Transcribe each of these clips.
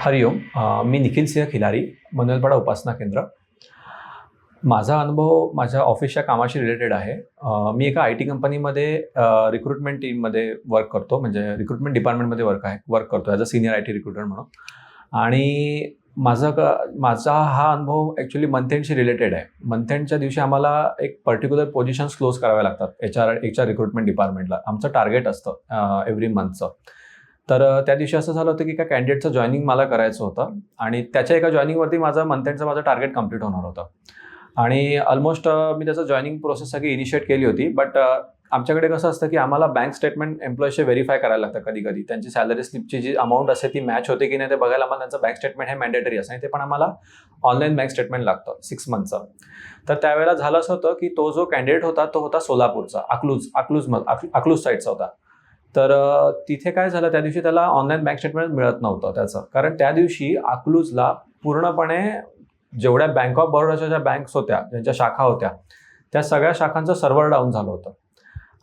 हरिओम मी निखिल सिंह खिलारी मनोलपाडा उपासना केंद्र. माझा अनुभव माझ्या ऑफिसच्या कामाशी रिलेटेड आहे. मी एका आय टी कंपनीमध्ये रिक्रुटमेंट टीममध्ये वर्क करतो. म्हणजे रिक्रुटमेंट डिपार्टमेंटमध्ये वर्क आहे वर्क करतो as a senior I T recruiter म्हणून. आणि माझा क माझा हा अनुभव ॲक्च्युली मंथ एंडशी रिलेटेड आहे. मंथ एंडच्या दिवशी आम्हाला एक पर्टिक्युलर पोझिशन्स क्लोज कराव्या लागतात H R H R recruitment डिपार्टमेंटला आमचं टार्गेट असतं एव्हरी मंथचं तर त्या दिवशी असं झालं होतं की एका कॅन्डिडेटचं जॉईनिंग मला करायचं होतं आणि त्याच्या एका जॉईनिंगवरती माझं मंथ एंडचं माझं टार्गेट कंप्लीट होणार होतं. आणि ऑलमोस्ट मी त्याचं जॉईनिंग प्रोसेस सगळी इनिशिएट केली होती बट आमच्याकडे कसं असतं की आम्हाला बँक स्टेटमेंट एम्प्लॉईचे व्हेरीफाय करायला लागतं कधी कधी त्यांची सॅलरी स्लिपची जी अमाऊंट असते ती मॅच होते की नाही ते बघायला आम्हाला त्यांचं बँक स्टेटमेंट हे मॅन्डेटरी असतं आणि ते पण आम्हाला ऑनलाईन बँक स्टेटमेंट लागतं सिक्स मंथचं तर त्यावेळेला झालं असं होतं की तो जो कॅन्डिडेट होता तो होता सोलापूरचा अकलूज अकलूज अकलूज साईडचा होता. तर तिथे काय झालं त्या दिवशी त्याला ऑनलाईन बँक स्टेटमेंट मिळत नव्हतं त्याचं. कारण त्या दिवशी अकलूजला पूर्णपणे जेवढ्या बँक ऑफ बरोडाच्या ज्या बँक्स होत्या ज्यांच्या शाखा होत्या त्या सगळ्या शाखांचं सर्व्हर डाऊन झालं होतं.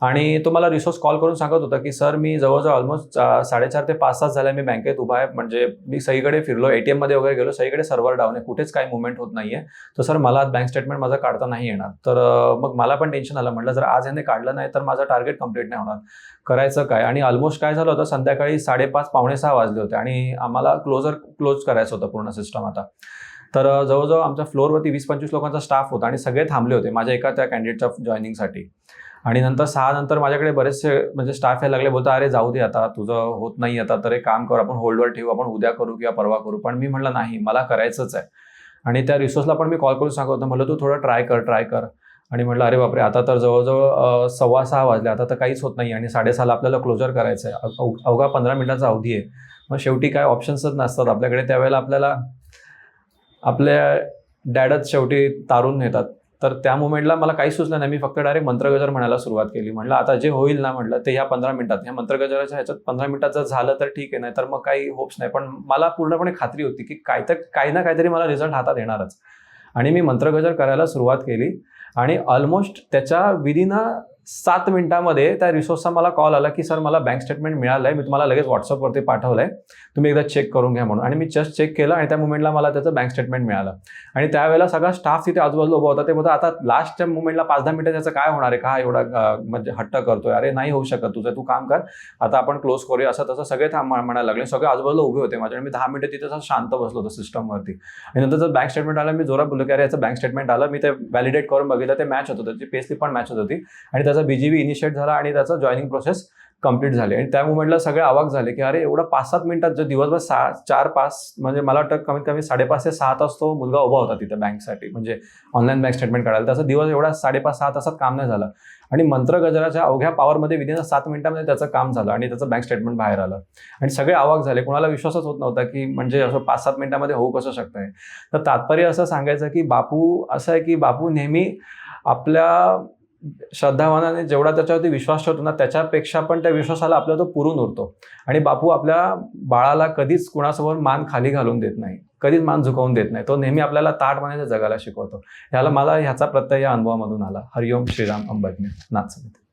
आणि तो मला रिसोर्स कॉल करून सांगत होता की सर मी जवळजवळ ऑलमोस्ट साडेचार ते पाच तास झाले मी बँकेत उभा आहे. म्हणजे मी सगळीकडे फिरलो एटीएममध्ये वगैरे गेलो सगळीकडे सर्व्हर डाऊन आहे. कुठेच काही मुवमेंट होत नाहीये. तर सर मला आज बँक स्टेटमेंट माझा काढता नाही येणार. तर मग मला पण टेन्शन आलं. म्हटलं जर आज ह्याने काढलं नाही तर माझं टार्गेट कंप्लीट नाही होणार. करायचं काय? आणि ऑलमोस्ट काय झालं होतं? संध्याकाळी साडेपाच पावणे सहा वाजले होते. आणि आम्हाला क्लोजर क्लोज करायचं होतं पूर्ण सिस्टम आता. तर जवळजवळ आमच्या फ्लोअरवरती वीस पंचवीस लोकांचा स्टाफ होता आणि सगळे थांबले होते. माझ्या एका त्या कॅन्डिडेटच्या जॉईनिंगसाठी आणि नंतर सहा नंतर माझ्याकडे बरेचसे म्हणजे स्टाफ यायला लागले बोलता अरे जाऊ दे आता तुझं होत नाही आता तर एक काम करू आपण होल्डवर ठेवू आपण उद्या करू किंवा परवा करू. पण मी म्हटलं नाही मला करायचंच आहे. आणि त्या रिसोर्सला पण मी कॉल करून सांगत होतो म्हटलं तू थोडं ट्राय कर ट्राय कर. आणि म्हटलं अरे बापरे आता तर जवळजवळ सव्वा सहा वाजले आता तर काहीच होत नाही आणि साडेसहाला आपल्याला क्लोजर करायचं आहे अवघा पंधरा मिनिटाचा अवधी आहे. मग शेवटी काय ऑप्शन्सच नसतात. आपल्याकडे त्यावेळेला आपल्याला आपल्या डॅडच शेवटी तारून नेतात. तर त्या मुमेंटला मला काही सुचलं नाही. मी फक्त डायरेक्ट मंत्रगजर म्हणायला सुरुवात केली. म्हटलं आता जे होईल ना म्हटलं ते ह्या पंधरा मिनिटात. ह्या मंत्रगजराच्या ह्याच्यात पंधरा मिनिटात जर झालं तर ठीक आहे नाही तर मग काही होप्स नाही. पण मला पूर्णपणे खात्री होती की काय तर काही ना काहीतरी मला रिझल्ट हातात येणारच. आणि मी मंत्रगजर करायला सुरुवात केली. आणि ऑलमोस्ट त्याच्या विदिन अ सात मिनिटामध्ये त्या रिसोर्सचा मला कॉल आला की सर मला बँक स्टेटमेंट मिळालं आहे मी तुम्हाला लगेच व्हॉट्सअपवरती पाठवलं आहे तुम्ही एकदा चेक करून घ्या म्हणून. आणि मी जस्ट चेक केलं आणि त्या मुमेंटला मला त्याचं बँक स्टेटमेंट मिळालं. आणि त्यावेळेला सगळा स्टाफ तिथे आजूबाजूला उभा होता. ते बोलता आता लास्टच्या मुमेंटला पाच दहा मिनिटं त्याचं काय होणार आहे? का एवढा म्हणजे हट्ट करतोय? अरे नाही होऊ शकत तुझं. तू काम कर. आता आपण क्लोज करूया. असं तसं सगळे थांब म्हणायला लागले. सगळे आजूबाजूला उभे होते माझ्या मी दहा मिनिटं तिथे असं शांत बसलो होतो सिस्टमवरती आणि नंतर जर बँक स्टेटमेंट आलं मी जोरात बोललो की अरे याचं बँक स्टेटमेंट आलं. मी ते व्हॅलिडेट करून बघितलं. ते मॅच होत होती. त्याची पेस्ली पण मॅच होत होती. आणि त्याचा बीजीबी इनिशिएट झाला आणि त्याचं जॉईनिंग प्रोसेस कंप्लीट झाली. आणि त्या मुवमेंटला सगळे आवाक झाले की अरे एवढं पाच सात मिनिटात जो दिवसभर सहा चार पाच म्हणजे मला वाटतं कमीत कमी साडेपाच ते सहा तास तो मुलगा उभा होता तिथे बँकसाठी म्हणजे ऑनलाईन बँक स्टेटमेंट काढायला. त्याचा दिवस एवढा साडेपाच सहा तासात काम नाही झालं. आणि मंत्र गजराच्या अवघ्या पॉवरमध्ये विदिन सात मिनिटामध्ये त्याचं काम झालं आणि त्याचं बँक स्टेटमेंट बाहेर आलं. आणि सगळे आवाक झाले. कोणाला विश्वासच होत नव्हता की म्हणजे असं पाच सात मिनिटामध्ये होऊ कसं शकतंय? तर तात्पर्य असं सांगायचं की बापू असं आहे की बापू नेहमी आपल्या श्रद्धावानाने जेवढा त्याच्यावरती विश्वास ठेवतो ना त्याच्यापेक्षा पण त्या विश्वासाला आपला तो पुरून उरतो. आणि बापू आपल्या बाळाला कधीच कुणासमोर मान खाली घालून देत नाही. कधीच मान झुकवून देत नाही. तो नेहमी आपल्याला ताट ताटपणाने जगायला शिकवतो. ह्याला मला ह्याचा प्रत्यय या अनुभवामधून आला. हरिओम श्रीराम अंबज्ञ नाथ समिती.